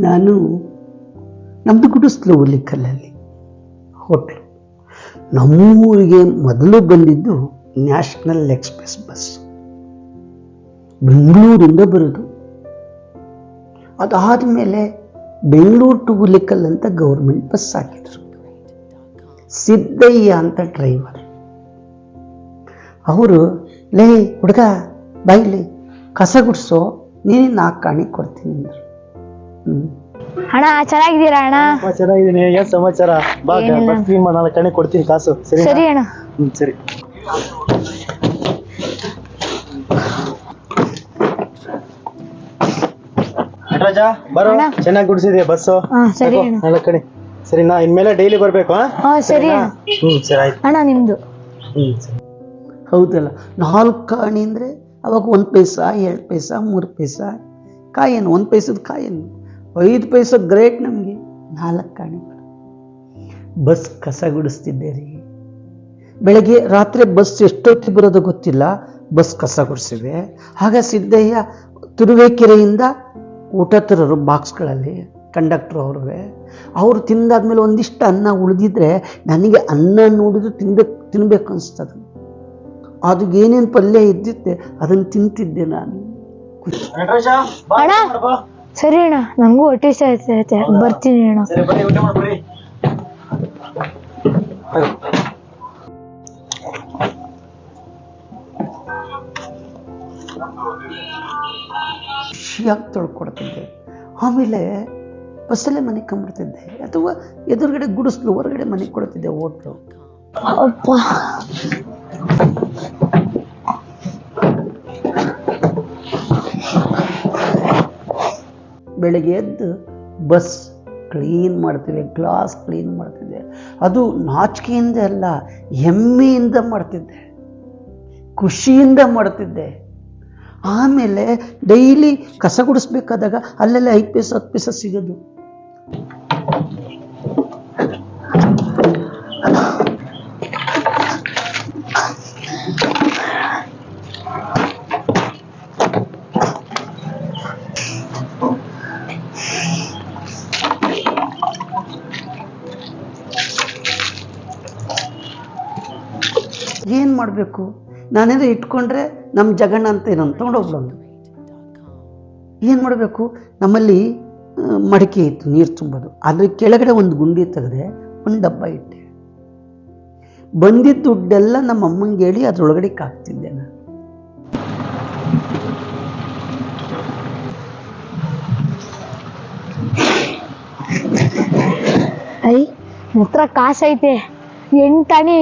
ನಾನು ನಮ್ಮದು ಗುಡಿಸ್ಲು ಅಲ್ಲಿ ಹೋಟ್ಲು. ನಮ್ಮೂರಿಗೆ ಮೊದಲು ಬಂದಿದ್ದು ನ್ಯಾಷನಲ್ ಎಕ್ಸ್ಪ್ರೆಸ್ ಬಸ್. ಬೆಂಗಳೂರಿಂದ ಬರೋದು. ಅದಾದ ಮೇಲೆ ಬೆಂಗಳೂರು ಟು ಉಲಿಕಲ್ ಅಂತ ಗೌರ್ಮೆಂಟ್ ಬಸ್ ಹಾಕಿದ್ರು. ಸಿದ್ದಯ್ಯ ಅಂತ ಡ್ರೈವರ್. ಅವರು, ಲೇ ಹುಡುಗ ಬಾಯಿಲಿ ಕಸ ಗುಡಿಸೋ. ನೀನು ನಾಲ್ಕು ಕಾಣಿ ಕೊಡ್ತೀನಿ ಅಂದ್ರು. ಅಣ್ಣ ಚೆನ್ನಾಗಿದ್ದೀರಾ ಅಣ್ಣ? ಚೆನ್ನಾಗಿದ್ದೀನಿ. ಏನ್ ಸಮಾಚಾರ? ಬಾ ಏನಿಲ್ಲ. ನಾಲ್ಕು ಕಣೆ ಕೊಡ್ತೀನಿ ಕಾಸು. ಸರಿ ಸರಿ ಅಣ್ಣ. ಹ್ಮ್ ಸರಿ. ನಟರಾಜ ಬರೋ. ಅಣ್ಣ. ಚೆನ್ನಾಗಿ ಗುಡಿಸಿದೆ ಬಸ್ಸು? ಹಾ ಸರಿ ಅಣ್ಣ. ನಾಲ್ಕು ಕಣೆ. ಸರಿನಾ? ಇನ್ಮೇಲೆ ಡೈಲಿ ಬರ್ಬೇಕು ಹಾ? ಹಾ ಸರಿ ಸರಿನಾ? ಅಣ್ಣ. ಹ್ಮ್ ಸರಿ ಆಯ್ತು. ಅಣ್ಣ ನಿಮ್ದು? ಹ್ಮ್ ಸರಿ. ಹೌದಲ್ಲ. ನಾಲ್ಕು ಕಾಣಿ ಅಂದರೆ ಅವಾಗ ಒಂದು ಪೈಸ ಎರಡು ಪೈಸ ಮೂರು ಪೈಸ. ಕಾಯೇನು ಒಂದು ಪೈಸದ ಕಾಯೇನು. ಐದು ಪೈಸ ಗ್ರೇಟ್ ನಮಗೆ. ನಾಲ್ಕು ಕಾಣಿಗಳು. ಬಸ್ ಕಸ ಗುಡಿಸ್ತಿದ್ದೆ ರೀ ಬೆಳಗ್ಗೆ ರಾತ್ರಿ ಬಸ್ ಎಷ್ಟೊತ್ತಿಗೆ ಬರೋದು ಗೊತ್ತಿಲ್ಲ. ಬಸ್ ಕಸ ಗುಡಿಸಿವೆ. ಆಗ ಸಿದ್ದಯ್ಯ ತುರುವೇಕೆರೆಯಿಂದ ಊಟ ತರೋರು ಬಾಕ್ಸ್ಗಳಲ್ಲಿ ಕಂಡಕ್ಟ್ರು ಅವ್ರವೇ. ಅವರು ತಿಂದಾದ್ಮೇಲೆ ಒಂದಿಷ್ಟು ಅನ್ನ ಉಳಿದಿದ್ರೆ ನನಗೆ ಅನ್ನ ನೋಡಿದ್ರು ತಿನ್ಬೇಕು ತಿನ್ಬೇಕು ಅನಿಸ್ತದೆ. ಅದು ಏನೇನು ಪಲ್ಯ ಇದ್ದಿತ್ತೆ ಅದನ್ನು ತಿಂತಿದ್ದೆ ನಾನು. ಸರಿ ಅಣ್ಣ ನಂಗೂ ಹೊಟ್ಟೆ ಸಾಯ್ತೈತೆ ಬರ್ತೀನಿ ಅಣ್ಣ. ಸರಿ ಬನ್ನಿ ಊಟ ಮಾಡಿ ಬರ್ರಿ ಖುಷಿಯಾಗಿ ತೊಳ್ಕೊಡ್ತಿದ್ದೆ. ಆಮೇಲೆ ಬಸ್ಸಲ್ಲೇ ಮನೆ ಕಂಬಿಡ್ತಿದ್ದೆ. ಅಥವಾ ಎದುರುಗಡೆ ಗುಡಿಸ್ಲು ಹೊರಗಡೆ ಮನೆ ಕೊಡ್ತಿದ್ದೆ ಹೋಟ್ಲು. ಅಪ್ಪ. ಬೆಳಗ್ಗೆ ಎದ್ದು ಬಸ್ ಕ್ಲೀನ್ ಮಾಡ್ತಿದ್ದೆ ಗ್ಲಾಸ್ ಕ್ಲೀನ್ ಮಾಡ್ತಿದ್ದೆ ಅದು ನಾಚಿಕೆಯಿಂದ ಅಲ್ಲ, ಹೆಮ್ಮೆಯಿಂದ ಮಾಡ್ತಿದ್ದೆ. ಖುಷಿಯಿಂದ ಮಾಡ್ತಿದ್ದೆ. ಆಮೇಲೆ ಡೈಲಿ ಕಸ ಗುಡಿಸ್ಬೇಕಾದಾಗ ಅಲ್ಲೆಲ್ಲ ಐದು ಪೀಸ್, ಹತ್ತು ಪೀಸ ಸಿಗೋದು. ಏನು ಮಾಡಬೇಕು? ನಾನೇನೋ ಇಟ್ಕೊಂಡ್ರೆ ನಮ್ಮ ಜಗಣ್ಣ ಅಂತ ಏನೋ ತೊಗೊಂಡೋಗ್ಬಿಡೋದು ಏನ್ ಮಾಡಬೇಕು? ನಮ್ಮಲ್ಲಿ ಮಡಿಕೆ ಇತ್ತು, ನೀರು ತುಂಬೋದು. ಅದ್ರ ಕೆಳಗಡೆ ಒಂದು ಗುಂಡಿ ತೆಗೆದೆ ಒಂದು ಡಬ್ಬ ಇಟ್ಟೆ. ಬಂದಿದ್ದ ದುಡ್ಡೆಲ್ಲ ನಮ್ಮ ಅಮ್ಮಂಗೆ ಹೇಳಿ ಅದ್ರೊಳಗಡೆ ಕಾಕ್ತಿದ್ದೆ ನಾನು. ಐ ಹತ್ರ ಕಾಸು ಐತೆ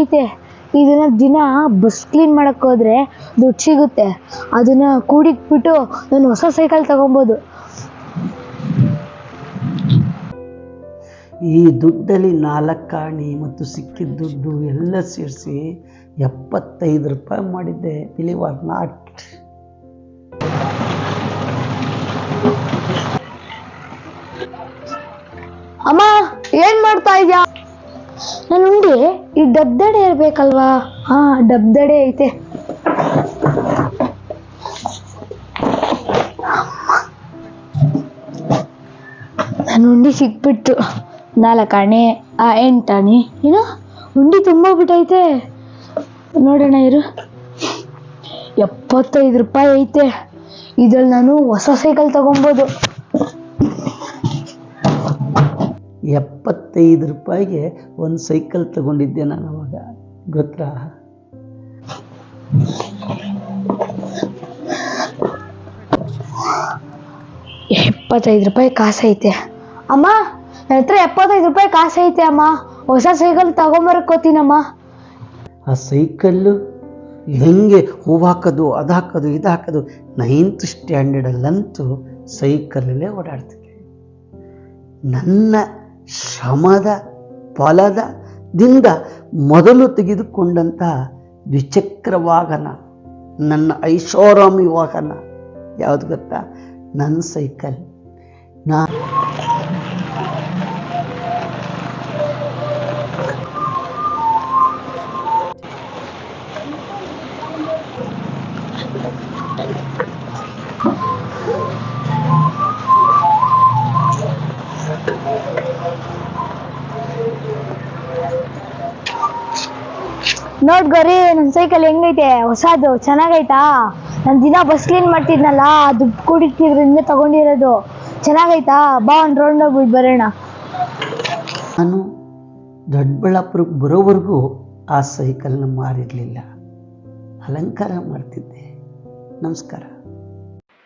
ಐತೆ. ಇದನ್ನ ದಿನ ಬಸ್ ಕ್ಲೀನ್ ಮಾಡಕ್ ಹೋದ್ರೆ ದುಡ್ಡು ಸಿಗುತ್ತೆ. ಅದನ್ನ ಕೂಡಿಟ್ಬಿಟ್ಟು ನಾನು ಹೊಸ ಸೈಕಲ್ ತಗೊಬೋದು. ಈ ದುಡ್ಡಲ್ಲಿ ನಾಲ್ಕಾಣಿ ಮತ್ತು ಸಿಕ್ಕಿದ ದುಡ್ಡು ಎಲ್ಲ ಸೇರಿಸಿ ಎಪ್ಪತ್ತೈದು ರೂಪಾಯಿ ಮಾಡಿದ್ದೆ. ಬಿಲೀವ್ ಆರ್ ನಾಟ್ ಅಮ್ಮ ಏನ್ ಮಾಡ್ತಾ ಇದ್ಯಾ? ನಾನು ಉಂಡಿ ಈ ಡಬ್ದಡೆ ಇರ್ಬೇಕಲ್ವಾ? ಹಾ ಡಬ್ದಡೆ ಐತೆ. ನನ್ನ ಉಂಡಿ ಸಿಕ್ಬಿಟ್ಟು ನಾಲ್ಕಾಣೆ ಆ ಎಂಟಾಣಿ ಏನು ಉಂಡಿ ತುಂಬ ಬಿಟ್ಟೈತೆ. ನೋಡೋಣ ಇರು. ಎಪ್ಪತ್ತೈದು ರೂಪಾಯಿ ಐತೆ. ಇದ್ರಲ್ಲಿ ನಾನು ಹೊಸ ಸೈಕಲ್ ತಗೊಬೋದು. ಎಪ್ಪತ್ತೈದು ರೂಪಾಯಿಗೆ ಒಂದು ಸೈಕಲ್ ತಗೊಂಡಿದ್ದೆ ನಾನು ಅವಾಗ. ಗೊತ್ತಾ? ಎಪ್ಪತ್ತೈದು ರೂಪಾಯಿ ಕಾಸೈತೆ ಅಮ್ಮ ನನ್ನ ಹತ್ರ ಎಪ್ಪತ್ತೈದು ರೂಪಾಯಿ ಕಾಸೈತೆ ಅಮ್ಮ. ಹೊಸ ಸೈಕಲ್ ತಗೊಂಬರ್ಕೋತೀನಮ್ಮ ಆ ಸೈಕಲ್ಲು ಹೆಂಗೆ ಹೂವು ಹಾಕೋದು ಅದು ಹಾಕೋದು ಇದು ಹಾಕೋದು ನೈನ್ತ್ ಸ್ಟ್ಯಾಂಡರ್ಡಲ್ಲಂತೂ ಸೈಕಲಲ್ಲೇ ಓಡಾಡ್ತಿದ್ದೆ. ನನ್ನ ಶ್ರಮದ ಫಲದ ದಿಂದ ಮೊದಲು ತೆಗೆದುಕೊಂಡಂಥ ದ್ವಿಚಕ್ರ ವಾಹನ ನನ್ನ ಐಷಾರಾಮಿ ವಾಹನ. ಯಾವುದು ಗೊತ್ತಾ? ನನ್ನ ಸೈಕಲ್. ನಾ ನೋಡ್ ಗರಿ ನನ್ನ ಸೈಕಲ್ ಹೆಂಗೈತೆ? ಹೊಸದು, ಚೆನ್ನಾಗೈತಾ? ನಾನು ದಿನ ಬಸ್ ಕ್ಲೀನ್ ಮಾಡ್ತಿದ್ನಲ್ಲ, ದುಡ್ಡು ಕುಡಿತಿದ್ರಿಂದ ತಗೊಂಡಿರೋದು. ಚೆನ್ನಾಗೈತಾ? ಬಾ, ಒಂದು ರೌಂಡ್ ಹೋಗ್ಬಿಟ್ಟು ಬರೋಣ. ನಾನು ದೊಡ್ಡಬಳ್ಳಾಪುರಕ್ಕೆ ಬರೋವರೆಗೂ ಆ ಸೈಕಲ್ನ ಮಾರಿರಲಿಲ್ಲ. ಅಲಂಕಾರ ಮಾಡ್ತಿದ್ದೆ. ನಮಸ್ಕಾರ.